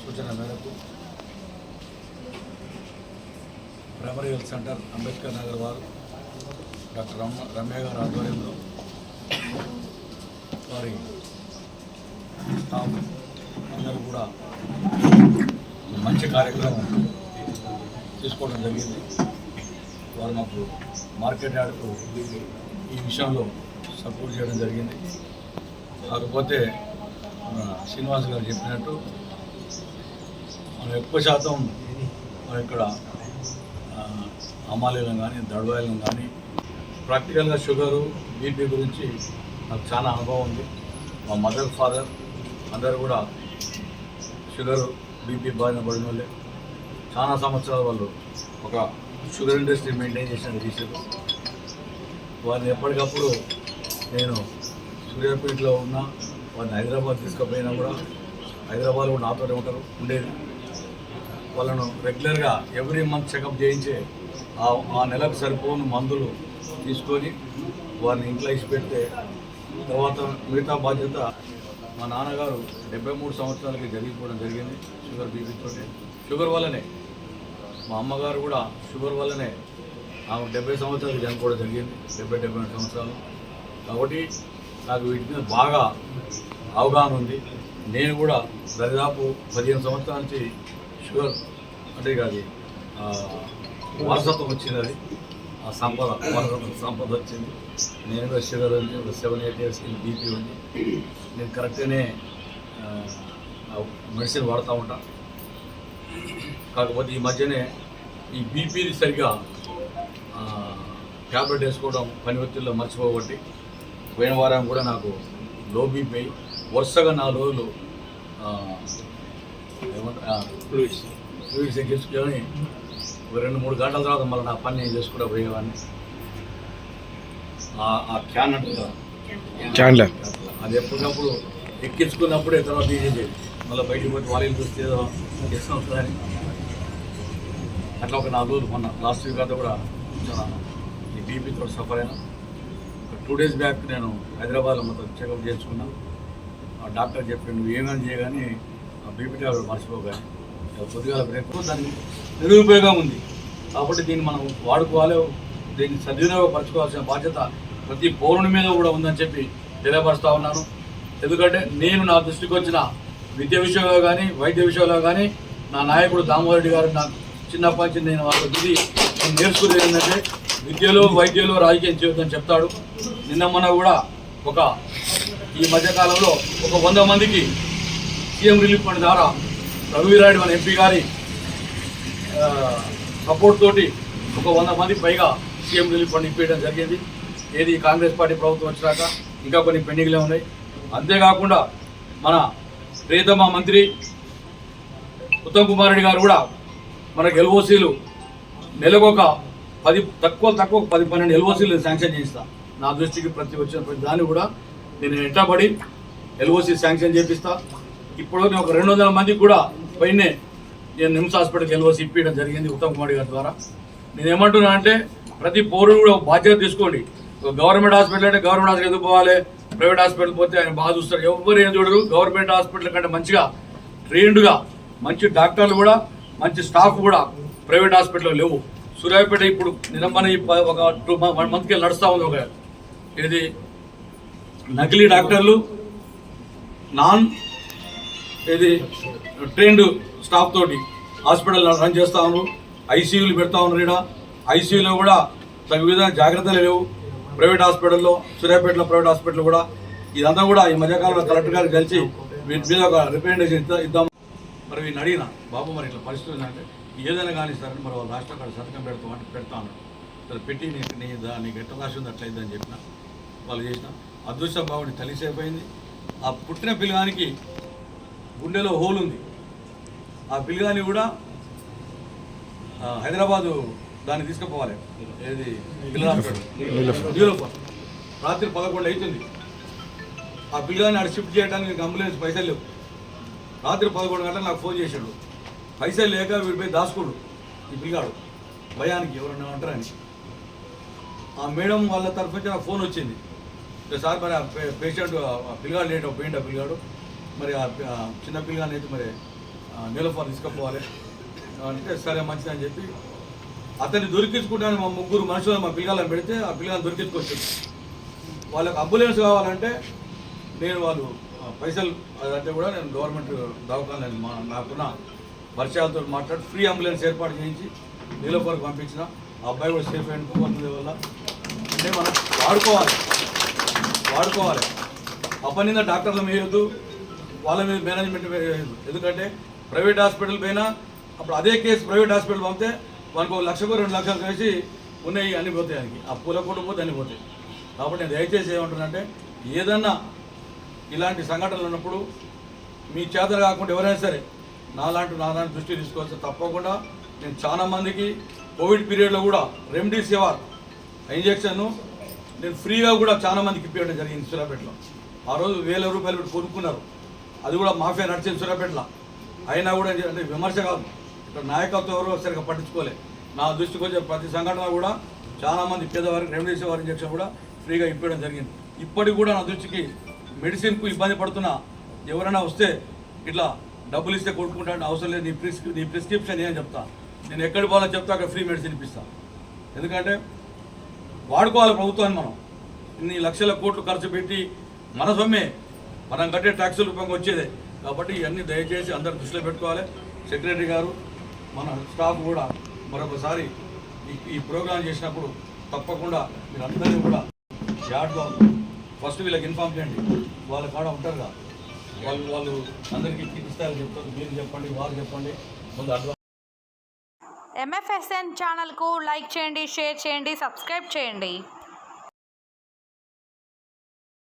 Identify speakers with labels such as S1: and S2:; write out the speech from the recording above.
S1: సూచన మేరకు primary health centre Ambedkar Nagar వారు డాక్టర్ రమ్మ రమ్య గారు ఆధ్వర్యంలో వారి స్టాఫ్ అందరూ కూడా మంచి కార్యక్రమం తీసుకోవడం జరిగింది. వారు మాకు మార్కెట్ యార్డ్కు ఈ విషయంలో సపోర్ట్ చేయడం జరిగింది. కాకపోతే శ్రీనివాస్ గారు చెప్పినట్టు మనం ఎక్కువ శాతం మనం ఇక్కడ ఆ, అమాలీలను కానీ దడవాయలను కానీ ప్రాక్టికల్గా షుగరు బీపీ గురించి నాకు చాలా అనుభవం ఉంది. మా మదర్ ఫాదర్ అందరూ కూడా షుగర్ బీపీ బారిన పడిన వాళ్ళే. చాలా సంవత్సరాల వాళ్ళు ఒక షుగర్ ఇండస్ట్రీ మెయింటైన్ చేసిన రీసెంట్ వారిని ఎప్పటికప్పుడు నేను సూర్యాపేటలో ఉన్నా వారిని హైదరాబాద్ తీసుకుపోయినా కూడా హైదరాబాద్ కూడా నాతోనే ఉంటారు ఉండేది. వాళ్ళను రెగ్యులర్గా ఎవ్రీ మంత్ చెకప్ చేయించే ఆ ఆ నెలకు సరిపోని మందులు తీసుకొని వారిని ఇంట్లో ఇచ్చి పెడితే తర్వాత మిగతా బాధ్యత మా నాన్నగారు డెబ్బై మూడు సంవత్సరాలకి జరిగిపోవడం జరిగింది షుగర్ బీపీతో షుగర్ వల్లనే మా అమ్మగారు కూడా షుగర్ వల్లనే ఆమె డెబ్బై సంవత్సరాలకి చనిపోవడం జరిగింది డెబ్బై డెబ్బై రెండు సంవత్సరాలు. కాబట్టి నాకు వీటి మీద బాగా అవగాహన ఉంది. నేను కూడా దరిదాపు పదిహేను సంవత్సరాల నుంచి షుగర్ అంటే ఇక అది వారసత్వం వచ్చింది అది. ఆ సంపద వారసత్వం సంపద వచ్చింది. నేను కూడా షుగర్ ఉంది ఒక సెవెన్ ఎయిట్ ఇయర్స్ బీపీ ఉంది. నేను కరెక్ట్గానే మెడిసిన్ వాడుతూ ఉంటా. కాకపోతే ఈ మధ్యనే ఈ బీపీని సరిగా ట్యాబ్లెట్ వేసుకోవడం పని ఒత్తిడిలో మర్చిపోబట్టి పోయిన వారం కూడా నాకు లో బీపీ వరుసగా నాలుగు రోజులు ఫ్లూయిడ్స్ ఫ్లూయిడ్స్ ఎక్కించుకొని ఒక రెండు మూడు గంటల తర్వాత మళ్ళీ నా పని నేను చేసుకుంటూ పోయేవాడిని. ఆ- క్యాన్
S2: క్యాన్లర్
S1: అది ఎప్పటికప్పుడు ఎక్కించుకున్నప్పుడే తర్వాత తీసేది మళ్ళీ బయటికి పోయి వాళ్ళు చూస్తే ఏదో చేస్తాం వస్తుందని అట్లా ఒక నాలుగు రోజులు మొన్న లాస్ట్ వీక్ అంతా కూడా చాలా ఈ బీపీతో సఫర్ అయినా. ఒక టూ డేస్ బ్యాక్ నేను హైదరాబాద్లో మొత్తం చెకప్ చేసుకున్నా ఆ డాక్టర్ చెప్పాడు నువ్వు ఏమైనా చేయగాని బీపీటీ వాళ్ళు మర్చిపోగానే కొద్దిగా బ్రేక్ దానికి నిరుపయోగం ఉంది. కాబట్టి దీన్ని మనం వాడుకోవాలి దీన్ని సద్వినియోగపరచుకోవాల్సిన బాధ్యత ప్రతి పౌరుని మీద కూడా ఉందని చెప్పి తెలియపరుస్తూ ఉన్నాను. ఎందుకంటే నేను నా దృష్టికి వచ్చిన విద్య విషయంలో కానీ వైద్య విషయంలో కానీ నా నాయకుడు దామోదర్ రెడ్డి గారు నాకు చిన్నప్పటి నుంచి నేను వాళ్ళ ఇది నేను నేర్చుకునేది ఏంటంటే విద్యలో వైద్యంలో రాజకీయం చేయొద్దని చెప్తాడు. నిన్న మొన్న కూడా ఒక ఈ మధ్యకాలంలో ఒక వంద మందికి సీఎం రిలీఫ్ ఫండ్ ద్వారా రఘువీరాయుడు మన ఎంపీ గారి సపోర్ట్ తోటి ఒక వంద మంది పైగా సీఎం రిలీఫ్ ఫండ్ ఇప్పించడం జరిగింది. ఏది కాంగ్రెస్ పార్టీ ప్రభుత్వం వచ్చినాక ఇంకా కొన్ని పెండింగ్లే ఉన్నాయి. అంతేకాకుండా మన ప్రియతమ మంత్రి ఉత్తమ్ కుమార్ రెడ్డి గారు కూడా మనకు ఎల్ఓసీలు నెలకొక పది తక్కువ తక్కువ పది పన్నెండు ఎల్ఓసీలు శాంక్షన్ చేయిస్తాను నా దృష్టికి ప్రతి వచ్చిన ప్రతి దాన్ని కూడా నేను ఎట్టబడి ఎల్ఓసి శాంక్షన్ చేపిస్తాను ఇప్పుడు నేను ఒక రెండు వందల మందికి కూడా పైనే నేను నిమ్స్ హాస్పిటల్కి ఎల్ఓసి ఇప్పించడం జరిగింది ఉత్తమ్ కుమార్ గారి ద్వారా. నేను ఏమంటున్నా అంటే ప్రతి పౌరుడు కూడా ఒక బాధ్యత తీసుకోండి. ఒక గవర్నమెంట్ హాస్పిటల్ అంటే గవర్నమెంట్ హాస్పిటల్ ఎందుకు పోవాలి? ప్రైవేట్ హాస్పిటల్ పోతే ఆయన బాగా చూస్తారు. ఎవరు ఏం చూడరు. గవర్నమెంట్ హాస్పిటల్ కంటే మంచిగా ట్రైన్డ్గా మంచి డాక్టర్లు కూడా మంచి స్టాఫ్ కూడా ప్రైవేట్ హాస్పిటల్లో లేవు. సూర్యాపేట ఇప్పుడు నిన్న ఒక టూ వన్ మంత్కి నడుస్తూ ఉంది ఒక ఇది నకిలీ డాక్టర్లు నాన్ ఇది ట్రైన్డ్ స్టాఫ్ తోటి హాస్పిటల్ రన్ చేస్తా ఉన్నారు. ఐసీయూలు పెడతా ఉన్నారు ఇక్కడ ఐసీయూలో కూడా తగు విధంగా జాగ్రత్తలు లేవు. ప్రైవేట్ హాస్పిటల్లో సూర్యాపేటలో ప్రైవేట్ హాస్పిటల్ కూడా. ఇదంతా కూడా ఈ మధ్యకాలంలో కలెక్టర్ గారు కలిసి వీటి మీద ఒక రిప్రజెంటేషన్ ఇద్దాం. మరి వీళ్ళని అడిగిన బాబు మరి ఇట్లా పరిస్థితి అంటే ఏదైనా కానీ సరే మరి వాళ్ళు రాష్ట్రం కాడ సంతకం పెడతాం అంటే పెడతాను సరే పెట్టి నీకు నీ దా- నీకు ఎట్లా రాసి ఉంది అట్లా ఇద్దని చెప్పిన. వాళ్ళు చేసిన. అదృష్టం బాగుండి తలిసైపోయింది ఆ పుట్టిన పిల్లగానికి గుండెలో హోల్ ఉంది. ఆ పిల్లగాని కూడా హైదరాబాదు దాన్ని తీసుకుపోవాలి. ఏది. రాత్రి పదకొండు అవుతుంది ఆ పిల్లగాని ఆడ షిఫ్ట్ చేయడానికి నీకు అంబులెన్స్ పైసలు లేవు. రాత్రి పదకొండు గంటలకు నాకు ఫోన్ చేశాడు. పైసలు లేక వీడిపోయి దాచుకోడు ఈ పిల్లగాడు. భయానికి ఎవరన్నా అంటారని. ఆ మేడం వాళ్ళ తరఫు నుంచి నాకు ఫోన్ వచ్చింది. "ఇట్లా సార్ మరి పేషెంట్ ఆ పిల్లగాడు లేట్ పోయిండు ఆ పిల్లగాడు? మరి చిన్న పిల్లగాని అయితే మరి నీలఫార్ తీసుకుపోవాలి. అంటే సరే మంచిదని చెప్పి అతన్ని దొరికించుకుంటాను మా ముగ్గురు మనుషులు మా పిల్లలను పెడితే ఆ పిల్లలను దొరికించుకోవచ్చు వాళ్ళకి అంబులెన్స్ కావాలంటే నేను వాళ్ళు పైసలు అదంటే కూడా నేను గవర్నమెంట్ దవాఖాన మా నాకున్న పరిచయాలతో మాట్లాడి ఫ్రీ అంబులెన్స్ ఏర్పాటు చేయించి నీలోపరకు పంపించిన. ఆ అబ్బాయి కూడా సేఫ్ అయిపోతుంది వల్ల. అంటే మనం వాడుకోవాలి. వాడుకోవాలి. అప్పనింద డాక్టర్లు మేయొద్దు వాళ్ళ మీద మేనేజ్మెంట్ ఎందుకంటే ప్రైవేట్ హాస్పిటల్ పైన అప్పుడు అదే కేసు ప్రైవేట్ హాస్పిటల్ పంపితే మనకు ఒక లక్షకు రెండు లక్షలు కలిసి ఉన్నాయి అన్ని పోతాయి ఆయనకి. ఆ పూల కూడా పోతే అన్ని పోతాయి. కాబట్టి నేను దయచేసి ఏమంటున్నానంటే ఏదన్నా ఇలాంటి సంఘటనలు ఉన్నప్పుడు మీ చేతలు కాకుండా ఎవరైనా సరే నాలాంటి నాలాంటి దృష్టి తీసుకోవచ్చు తప్పకుండా నేను చాలా మందికి కోవిడ్ పీరియడ్లో కూడా రెమ్డెసివిర్ ఇంజెక్షన్ నేను ఫ్రీగా కూడా చాలా మందికి ఇప్పించడం జరిగింది సూర్యాపేటలో ఆ రోజు వేల రూపాయలు పెట్టి కొనుక్కున్నారు. అది కూడా మాఫియా నడిచింది సూర్యాపేటలో. అయినా కూడా అంటే విమర్శ కాదు. ఇక్కడ నాయకత్వం ఎవరు సరిగ్గా పట్టించుకోలే. నా దృష్టికి వచ్చే ప్రతి సంఘటన కూడా చాలామంది పేదవారికి పేదవారికి రెమ్డెసివిర్ ఇంజక్షన్ కూడా ఫ్రీగా ఇప్పించడం జరిగింది. ఇప్పటికి కూడా నా దృష్టికి మెడిసిన్కు ఇబ్బంది పడుతున్నా ఎవరైనా వస్తే ఇట్లా డబ్బులు ఇస్తే కొనుక్కుంటాను అవసరం లేదు. నీ ప్రిస్క్రి నీ ప్రిస్క్రిప్షన్ ఏం చెప్తా? నేను ఎక్కడికి పోవాలో చెప్తా అక్కడ ఫ్రీ మెడిసిన్ ఇప్పిస్తా. ఎందుకంటే వాడుకోవాలి ప్రభుత్వాన్ని మనం. ఇన్ని లక్షల కోట్లు ఖర్చు పెట్టి మన సొమ్మే మనం కట్టే ట్యాక్సుల రూపంగా వచ్చేదే. కాబట్టి ఇవన్నీ దయచేసి అందరు దృష్టిలో పెట్టుకోవాలి. సెక్రటరీ గారు మన స్టాఫ్ కూడా మరొకసారి ఈ ఈ ప్రోగ్రాం చేసినప్పుడు తప్పకుండా మీరు కూడా యాడ్గా ఫస్ట్ వీళ్ళకి ఇన్ఫామ్ చేయండి. వాళ్ళ కాడ ఉంటారు కదా. వాళ్ళు వాళ్ళు అందరికీ ఇస్తారని చెప్తారు. మీరు చెప్పండి వారు చెప్పండి. ముందు అడ్వాన్స్
S2: ఎంఎఫ్ఎస్ఎన్ ఛానల్కు లైక్ చేయండి షేర్ చేయండి సబ్స్క్రైబ్ చేయండి.